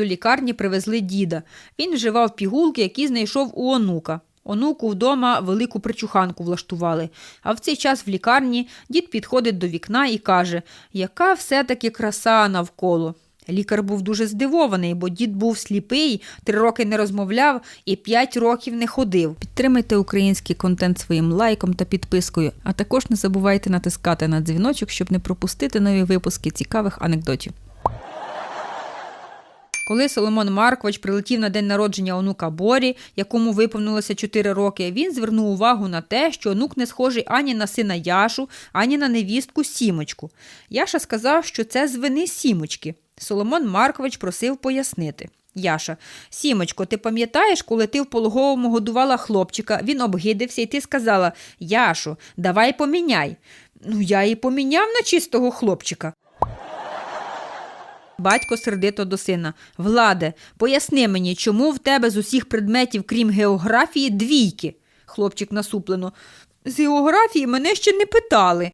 До лікарні привезли діда. Він вживав пігулки, які знайшов у онука. Онуку вдома велику причуханку влаштували. А в цей час в лікарні дід підходить до вікна і каже, яка все-таки краса навколо. Лікар був дуже здивований, бо дід був сліпий, три роки не розмовляв і п'ять років не ходив. Підтримайте український контент своїм лайком та підпискою, а також не забувайте натискати на дзвіночок, щоб не пропустити нові випуски цікавих анекдотів. Коли Соломон Маркович прилетів на день народження онука Борі, якому виповнилося 4 роки, він звернув увагу на те, що онук не схожий ані на сина Яшу, ані на невістку Сімочку. Яша сказав, що це з вини Сімочки. Соломон Маркович просив пояснити. Яша, Сімочко, ти пам'ятаєш, коли ти в пологовому годувала хлопчика, він обгидився, і ти сказала Яшу, давай поміняй. Ну, я і поміняв на чистого хлопчика. Батько сердито до сина. Владе, поясни мені, чому в тебе з усіх предметів, крім географії, двійки? Хлопчик насуплено. З географії мене ще не питали.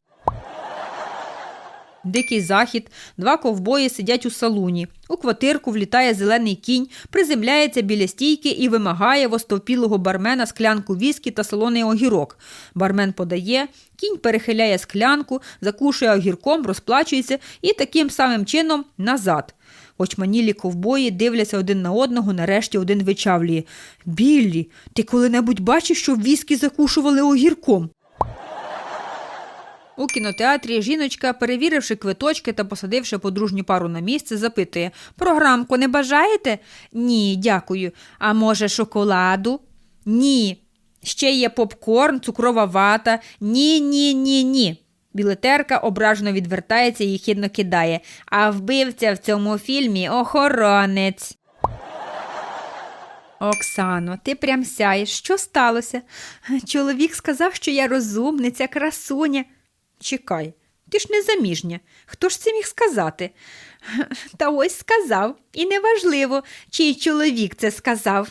Дикий захід, два ковбої сидять у салуні. У квартирку влітає зелений кінь, приземляється біля стійки і вимагає в остовпілого бармена склянку віскі та солоний огірок. Бармен подає, кінь перехиляє склянку, закушує огірком, розплачується і таким самим чином назад. Очманілі ковбої дивляться один на одного, нарешті один вичавлює. Біллі, ти коли-небудь бачив, що віскі закушували огірком? У кінотеатрі жіночка, перевіривши квиточки та посадивши подружню пару на місце, запитує Програмку не бажаєте? Ні, дякую. А може, шоколаду? Ні. Ще є попкорн, цукрова вата. Ні, ні, ні, ні. Білетерка ображено відвертається і хідно кидає. А вбивця в цьому фільмі охоронець. Оксано, ти прям сяєш. Що сталося? Чоловік сказав, що я розумниця, красуня. Чекай, ти ж не заміжня. Хто ж це міг сказати? Та ось сказав. І неважливо, чий чоловік це сказав.